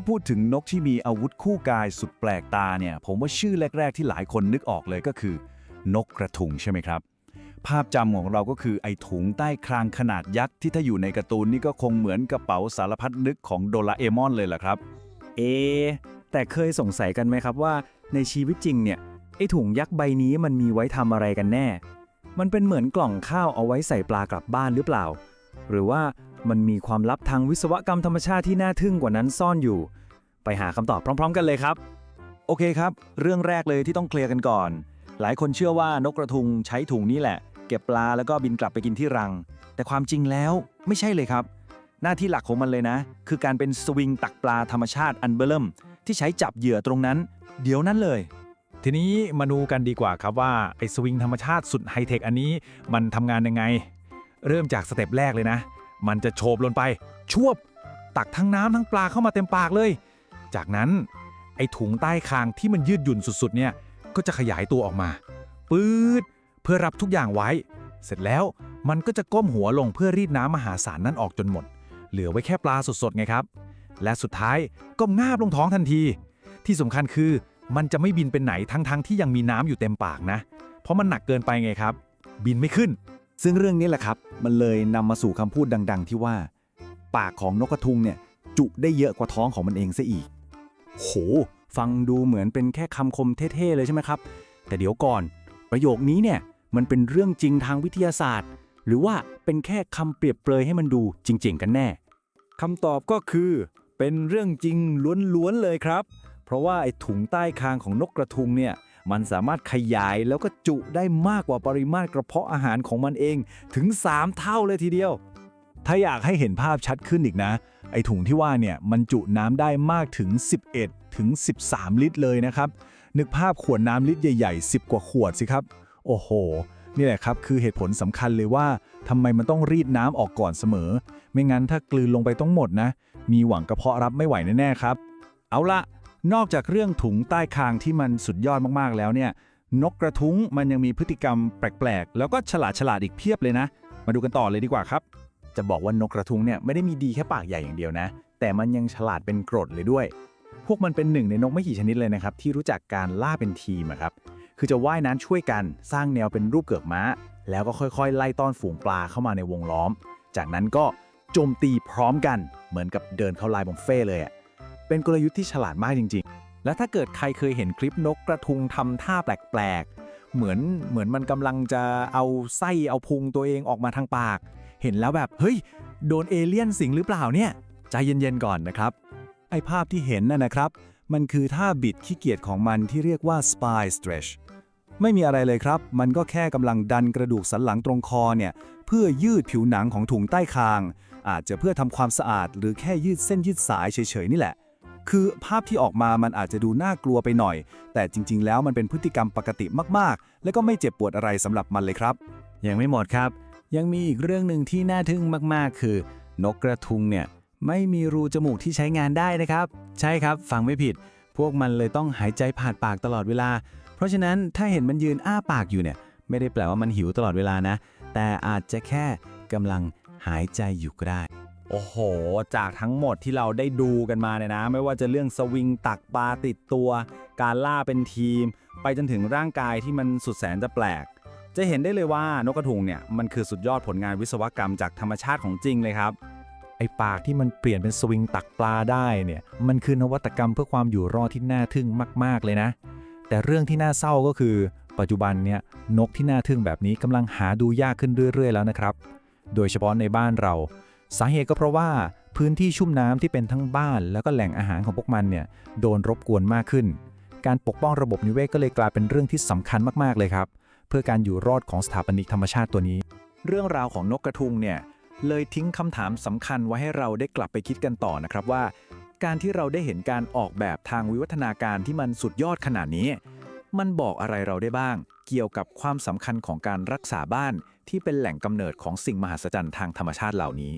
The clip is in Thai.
ถ้าพูดถึงนกที่มีอาวุธคู่กายสุดแปลกตาเนี่ย ผมว่าชื่อแรก ๆ ที่หลายคนนึกออกเลยก็คือ นกกระทุงใช่ไหมครับ ภาพจำของเราก็คือไอ้ถุงใต้ครางขนาดยักษ์ที่ถ้าอยู่ในการ์ตูนนี่ก็คงเหมือนกระเป๋าสารพัดนึกของโดราเอมอนเลยล่ะครับ เอ แต่เคยสงสัยกันไหมครับว่า ในชีวิตจริงเนี่ยไอถุงยักษ์ใบนี้มันมีไว้ทำอะไรกันแน่ มันเป็นเหมือนกล่องข้าวเอาไว้ใส่ปลากลับบ้านหรือเปล่า หรือว่า มันมีความลับทางวิศวกรรมธรรมชาติที่น่าทึ่งกว่านั้นซ่อนอยู่ ไปหาคำตอบพร้อม ๆ กันเลยครับ โอเคครับ เรื่องแรกเลยที่ต้องเคลียร์กันก่อน หลายคนเชื่อว่านกกระทุงใช้ถุงนี้แหละ เก็บปลาแล้วก็บินกลับไปกินที่รัง แต่ความจริงแล้วไม่ใช่เลยครับ หน้าที่หลักของมันเลยนะ คือการเป็นสวิงตักปลาธรรมชาติอันเบลิ่ม ที่ใช้จับเหยื่อตรงนั้น เดี๋ยวนั้นเลยทีนี้มาดูกันดีกว่าครับว่าไอ้สวิงธรรมชาติสุดไฮเทคอันนี้มันทำงานยังไง เริ่มจากสเต็ปแรกเลยนะ มันจะโฉบลงไป ชวบ ตักทั้งน้ำทั้งปลาเข้ามาเต็มปากเลย จากนั้นไอ้ถุงใต้คางที่มันยืดหยุ่นสุดๆเนี่ยก็จะขยายตัวออกมาปื๊ดเพื่อรับทุกอย่างไว้ เสร็จแล้วมันก็จะก้มหัวลงเพื่อรีดน้ำมหาศาลนั้นออกจนหมด เหลือไว้แค่ปลาสดๆไงครับ และสุดท้ายก็งาบลงท้องทันที ที่สำคัญคือมันจะไม่บินไปไหนทั้งๆที่ยังมีน้ำอยู่เต็มปากนะ เพราะมันหนักเกินไปไงครับ บินไม่ขึ้น ซึ่งเรื่องนี้แหละครับ มันเลยนำมาสู่คำพูดดัง ๆ ที่ว่า ปากของนกกระทุงเนี่ย จุได้เยอะกว่าท้องของมันเองซะอีก โห ฟังดูเหมือนเป็นแค่คำคมเท่ๆเลยใช่ไหมครับ แต่เดี๋ยวก่อน ประโยคนี้เนี่ย มันเป็นเรื่องจริงทางวิทยาศาสตร์ หรือว่าเป็นแค่คำเปรียบเปรยให้มันดูจริง ๆ กันแน่คำตอบก็คือ เป็นเรื่องจริงล้วนๆเลยครับ เพราะว่าไอ้ถุงใต้คางของนกกระทุงเนี่ย มันสามารถขยายแล้วก็จุได้มากกว่าปริมาตรกระเพาะอาหารของมันเองถึง 3 เท่าเลยทีเดียว ถ้าอยากให้เห็นภาพชัดขึ้นอีกนะ ไอถุงที่ว่าเนี่ยมันจุน้ำได้มากถึง 11 ถึง 13 ลิตรเลยนะครับ นึกภาพขวดน้ำลิตรใหญ่ ๆ 10 กว่าขวดสิครับ โอ้โหนี่แหละครับ คือเหตุผลสำคัญเลยว่าทำไมมันต้องรีดน้ำออกก่อนเสมอ ไม่งั้นถ้ากลืนลงไปต้องหมดนะ มีหวังกระเพาะรับไม่ไหวแน่ๆครับ เอาละ นอกจากเรื่องถุงใต้คางที่มันสุดยอดมากๆแล้วเนี่ย นกกระทุ้งมันยังมีพฤติกรรมแปลกๆ แล้วก็ฉลาดฉลาดอีกเพียบเลยนะ มาดูกันต่อเลยดีกว่าครับ จะบอกว่านกกระทุ้งเนี่ยไม่ได้มีดีแค่ปากใหญ่อย่างเดียวนะ แต่มันยังฉลาดเป็นกรดเลยด้วย พวกมันเป็นหนึ่งในนกไม่กี่ชนิดเลยนะครับที่รู้จักการล่าเป็นทีมครับ คือจะว่ายน้ำช่วยกันสร้างแนวเป็นรูปเกือกม้า แล้วก็ค่อยๆ ไล่ต้อนฝูงปลาเข้ามาในวงล้อม จากนั้นก็โจมตีพร้อมกันเหมือนกับเดินเข้าลายบุฟเฟ่เลยอะ เป็นกลยุทธ์ที่ฉลาดมากจริง ๆ และถ้าเกิดใครเคยเห็นคลิปนกกระทุงทำท่าแปลกๆ เหมือนเหมือนมันกำลังจะเอาไส้เอาพุงตัวเองออกมาทางปาก เห็นแล้วแบบเฮ้ย โดนเอเลี่ยนสิงหรือเปล่าเนี่ยใจเย็นๆก่อนนะครับ ไอภาพที่เห็นน่ะนะครับ มันคือท่าบิดขี้เกียจของมันที่เรียกว่า spy stretch ไม่มีอะไรเลยครับ มันก็แค่กำลังดันกระดูกสันหลังตรงคอเนี่ย เพื่อยืดผิวหนังของถุงใต้คาง อาจจะเพื่อทำความสะอาด หรือแค่ยืดเส้นยืดสายเฉยๆนี่แหละ คือภาพที่ออกมามันอาจจะดูน่ากลัวไปหน่อย แต่จริง ๆ แล้วมันเป็นพฤติกรรมปกติมากๆ และก็ไม่เจ็บปวดอะไรสำหรับมันเลยครับ ยังไม่หมดครับ ยังมีอีกเรื่องหนึ่งที่น่าทึ่งมากๆ คือ นกกระทุงเนี่ยไม่มีรูจมูกที่ใช้งานได้นะครับ ใช่ครับ ฟังไม่ผิด พวกมันเลยต้องหายใจผ่านปากตลอดเวลา เพราะฉะนั้นถ้าเห็นมันยืนอ้าปากอยู่เนี่ย ไม่ได้แปลว่ามันหิวตลอดเวลานะ แต่อาจจะแค่กำลังหายใจอยู่ก็ได้ โอ้โห จากทั้งหมดที่เราได้ดูกันมาเนี่ยนะ ไม่ว่าจะเรื่องสวิงตักปลาติดตัว การล่าเป็นทีม ไปจนถึงร่างกายที่มันสุดแสนจะแปลก จะเห็นได้เลยว่านกกระทุงเนี่ยมันคือสุดยอดผลงานวิศวกรรมจากธรรมชาติของจริงเลยครับไอปากที่มันเปลี่ยนเป็นสวิงตักปลาได้เนี่ยมันคือนวัตกรรมเพื่อความอยู่รอดที่น่าทึ่งมาก ๆ เลยนะ แต่เรื่องที่น่าเศร้าก็คือ ปัจจุบันเนี่ยนกที่น่าทึ่งแบบนี้กำลังหาดูยากขึ้นเรื่อย ๆ แล้วนะครับ โดยเฉพาะในบ้านเรา สาเหตุก็เพราะว่าพื้นที่ชุ่มน้ำที่เป็นทั้งบ้าน แล้วก็แหล่งอาหารของพวกมันเนี่ยโดนรบกวนมากขึ้น การปกป้องระบบนิเวศก็เลยกลายเป็นเรื่องที่สำคัญมากๆเลยครับ เพื่อการอยู่รอดของสถาปนิกธรรมชาติตัวนี้ เรื่องราวของนกกระทุงเนี่ยเลยทิ้งคำถามสำคัญไว้ให้เราได้กลับไปคิดกันต่อนะครับว่า การที่เราได้เห็นการออกแบบทางวิวัฒนาการที่มันสุดยอดขนาดนี้ มันบอกอะไรเราได้บ้าง เกี่ยวกับความสำคัญของการรักษาบ้านที่เป็นแหล่งกำเนิดของสิ่งมหัศจรรย์ทางธรรมชาติเหล่านี้